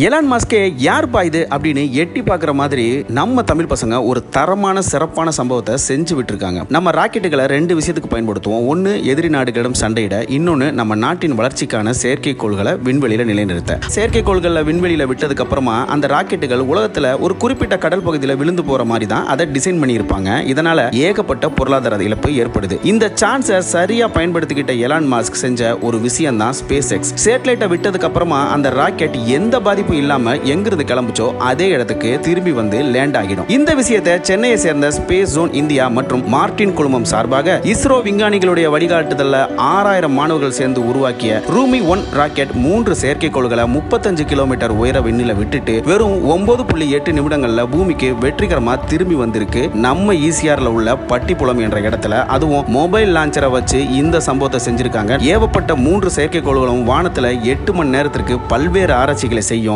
Elon மாஸ்கே யார்ப்பா இது அப்படின்னு எட்டி பார்க்குற மாதிரி நம்ம தமிழ் பசங்க ஒரு தரமான சிறப்பான சம்பவத்தை செஞ்சு விட்டுருக்காங்க. நம்ம ராக்கெட்டுகளை ரெண்டு விஷயத்துக்கு பயன்படுத்துவோம். ஒன்று எதிரி நாடுகளிடம் சண்டையிட இன்னொன்று நம்ம நாட்டின் வளர்ச்சிக்கான செயற்கைக்கோள்களை விண்வெளியில் நிலைநிறுத்த. செயற்கைக்கோள்களில் விண்வெளியில் விட்டதுக்கு அப்புறமா அந்த ராக்கெட்டுகள் உலகத்தில் ஒரு குறிப்பிட்ட கடல் பகுதியில் விழுந்து போகிற மாதிரி தான் அதை டிசைன் பண்ணியிருப்பாங்க. இதனால் ஏகப்பட்ட பொருளாதார இழப்பு ஏற்படுது. இந்த சான்ஸை சரியாக பயன்படுத்திக்கிட்ட எலான் மாஸ்க் செஞ்ச ஒரு விஷயம் தான் ஸ்பேஸ் எக்ஸ் சேட்டலைட்டை விட்டதுக்கு அப்புறமா அந்த ராக்கெட் எந்த பாதி பாதிப்பு இல்லாம எங்கிருந்து கிளம்புச்சோ அதே இடத்துக்கு திரும்பி வந்து லேண்ட் ஆகிடும். இந்த விஷயத்தை சென்னையை சேர்ந்த ஸ்பேஸ் ஜோன் இந்தியா மற்றும் மார்டின் குழுமம் சார்பாக இஸ்ரோ விஞ்ஞானிகளுடைய வழிகாட்டுதல்ல ஆறாயிரம் மாணவர்கள் சேர்ந்து உருவாக்கிய ரூமி ஒன் ராக்கெட் மூன்று செயற்கைக்கோள்களை முப்பத்தஞ்சு கிலோமீட்டர் உயர விண்ணில விட்டுட்டு வெறும் ஒன்பது புள்ளி எட்டு நிமிடங்கள்ல பூமிக்கு வெற்றிகரமா திரும்பி வந்திருக்கு. நம்ம ஈசிஆர்ல உள்ள பட்டிப்புலம் என்ற இடத்துல அதுவும் மொபைல் லான்ச்சரை வச்சு இந்த சம்பவத்தை செஞ்சிருக்காங்க. ஏவப்பட்ட மூன்று செயற்கைக்கோள்களும் வானத்துல எட்டு மணி நேரத்திற்கு பல்வேறு ஆராய்ச்சிகளை செய்யும்.